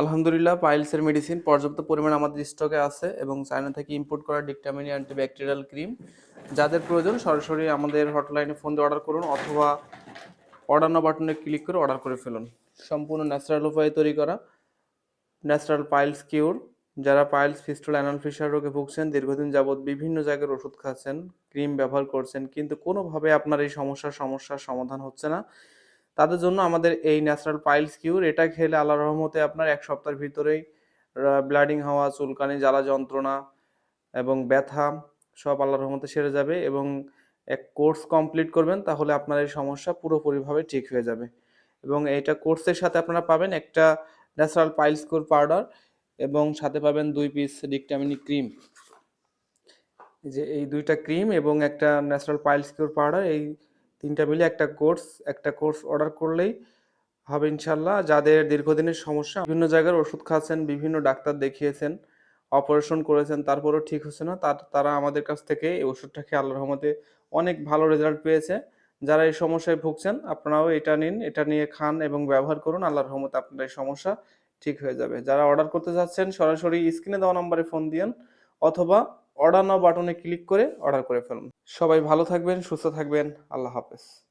আলহামদুলিল্লাহ, পাইলসের মেডিসিন পর্যাপ্ত পরিমাণ আমাদের স্টকে আছে এবং চায়না থেকে ইম্পোর্ট করা ডিকটামিনি অ্যান্টিব্যাকটেরিয়াল ক্রিম যাদের প্রয়োজন, সরাসরি আমাদের হটলাইনে ফোন দিয়ে অর্ডার করুন অথবা অর্ডার না বাটনে ক্লিক করে অর্ডার করে ফেলুন। সম্পূর্ণ ন্যাচারাল উপায়ে তৈরি করা ন্যাচারাল পাইলস কিউর যারা পাইলস ফিস্টুল অ্যানাল ফিশার রোগে ভুগছেন, দীর্ঘদিন যাবৎ বিভিন্ন জায়গার ওষুধ খাচ্ছেন ক্রিম ব্যবহার করছেন, কিন্তু কোনোভাবে আপনার এই সমস্যার সমস্যার সমাধান হচ্ছে না। তাদের জন্য আমাদের এই ন্যাচারাল পাইলস কিউর এটা খেলে আল্লাহ রহমতে আপনার এক সপ্তাহের ভিতরেই ব্লাডিং হওয়া, চুলকানি, জ্বালা যন্ত্রণা এবং ব্যথা সব আল্লাহ রহমতে সেরে যাবে এবং এক কোর্স কমপ্লিট করবেন, তাহলে আপনার এই সমস্যা পুরোপুরিভাবে ঠিক হয়ে যাবে। এবং এইটা কোর্সের সাথে আপনারা পাবেন একটা ন্যাচারাল পাইলস কিউর পাউডার এবং সাথে পাবেন দুই পিস ডিকটামিনি ক্রিম যে এই দুইটা ক্রিম এবং একটা ন্যাচারাল পাইলস কিউর পাউডার এই তিনটা মিলে একটা কোর্স একটা কোর্স অর্ডার করলেই হবে ইনশাল্লাহ। যাদের দীর্ঘদিনের সমস্যা, বিভিন্ন জায়গার ওষুধ খাচ্ছেন, বিভিন্ন ডাক্তার দেখিয়েছেন, অপারেশন করেছেন, তারপরেও ঠিক হচ্ছে না। তার, তারা আমাদের কাছ থেকে এই ওষুধটা খেয়ে আল্লাহর রহমতে অনেক ভালো রেজাল্ট পেয়েছে। যারা এই সমস্যায় ভুগছেন, আপনারাও এটা নিন, এটা নিয়ে খান এবং ব্যবহার করুন। আল্লাহর রহমতে আপনার এই সমস্যা ঠিক হয়ে যাবে। যারা অর্ডার করতে চাচ্ছেন, সরাসরি স্ক্রিনে দেওয়া নম্বরে ফোন দিয়েন অথবা অর্ডার নাও বাটনে ক্লিক করে অর্ডার করে ফেলুন। সবাই ভালো থাকবেন, সুস্থ থাকবেন। আল্লাহ হাফেজ।